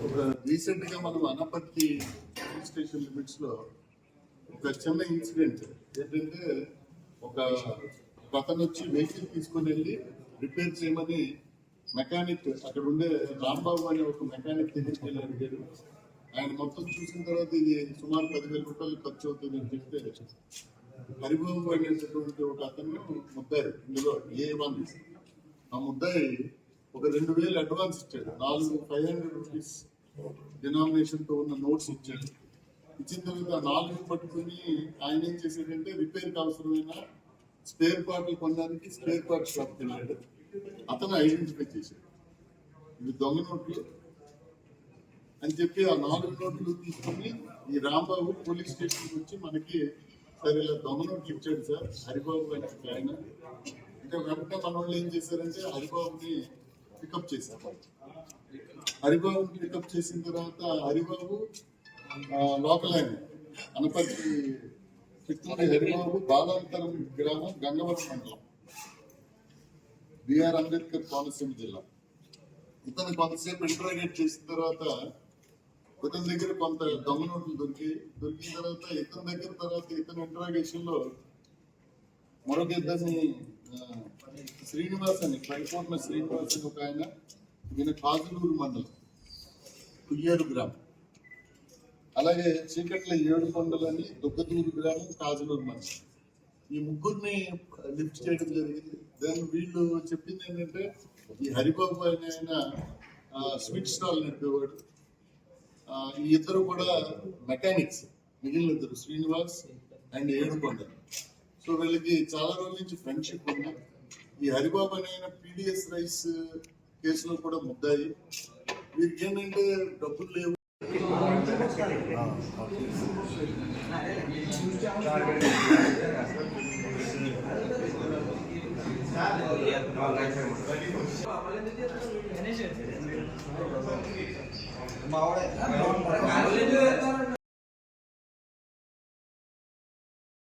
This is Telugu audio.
ఒక రీసెంట్గా మనం అనపర్తి పోలీస్ స్టేషన్ లిమిట్స్లో ఒక చిన్న ఇన్సిడెంట్ ఏంటంటే ఒక అతను వచ్చి వెహికల్ తీసుకొని వెళ్ళి రిపేర్ చేయమని మెకానిక్ అక్కడ ఉండే రాంబాబు అనే ఒక మెకానిక్ దగ్గరికి వెళ్ళి అడిగాడు ఆయన మొత్తం చూసిన తర్వాత ఇది సుమారు పదివేల రూపాయలు ఖర్చు అవుతుంది అని చెప్తే హరిబాబు అనేటటువంటి ఒక అతను ముద్దాయి ఇందులో ఏ వన్ ఆ ముద్దాయి ఒక రెండు వేలు అడ్వాన్స్ ఇచ్చాడు. నాలుగు ఫైవ్ హండ్రెడ్ రూపీస్ డినామినేషన్తో ఉన్న నోట్స్ ఇచ్చాడు. ఇచ్చిన తర్వాత ఆ నాలుగు పట్టుకుని ఆయన ఏం చేశాడంటే రిపేర్కి అవసరమైన స్పేర్ పార్ట్లు కొనడానికి స్పేర్ పార్ట్ షాప్ వెళ్ళాడు. అతను ఐడెంటిఫై చేశాడు. ఇవి దొంగ నోట్లు అని చెప్పి ఆ నాలుగు నోట్లు తీసుకుని ఈ రాంబాబు పోలీస్ స్టేషన్ వచ్చి మనకి సరే ఇలా దొంగ నోట్లు ఇచ్చాడు సార్. హరిబాబు అని చెప్పి ఆయన. అంటే వెంటనే మన వాళ్ళు ఏం చేశారంటే హరిబాబుని పికప్ చేశారు పికప్ చేసిన తర్వాత హరిబాబు లోకల్ ఆయన అనపర్తి చిత్తూరు హరిబాబు బాలాంతరం గ్రామం గంగవరం మండలం బిఆర్ అంబేద్కర్ కోనసీమ జిల్లా. ఇతను కొంతసేపు ఇంటరాగేట్ చేసిన తర్వాత ఇతని దగ్గర కొంత దొంగ నోట్లు దొరికి దొరికిన తర్వాత ఇతని దగ్గర తర్వాత ఇతని ఇంటరాగేషన్లో మరొక ఇద్దరిని శ్రీనివాస్ అని పైపోట్ల శ్రీనివాస్ అని ఒక ఆయన ఈయన కాజులూరు మండలం కుయ్యేరు గ్రామం. అలాగే చీకట్ల ఏడు కొండలని దుగ్గదూరు గ్రామం కాజులూరు మండలం. ఈ ముగ్గురిని లిఫ్ట్ చేయడం జరిగింది. దాని వీళ్ళు చెప్పింది ఏంటంటే ఈ హరిబాబు అనే ఆయన స్వీట్ స్టాల్ నడిపేవాడు ఈ ఇద్దరు కూడా మెకానిక్స్ మిగిలిన ఇద్దరు శ్రీనివాస్ అండ్ ఏడుకొండ సో వీళ్ళకి చాలా రోజుల నుంచి ఫ్రెండ్షిప్ ఉంది. ఈ హరిబాబు అనే ఆయన పీడిఎస్ రైస్ కేసులో కూడా ముద్దాయి వీరికి ఏంటంటే డబ్బులు లేవు మా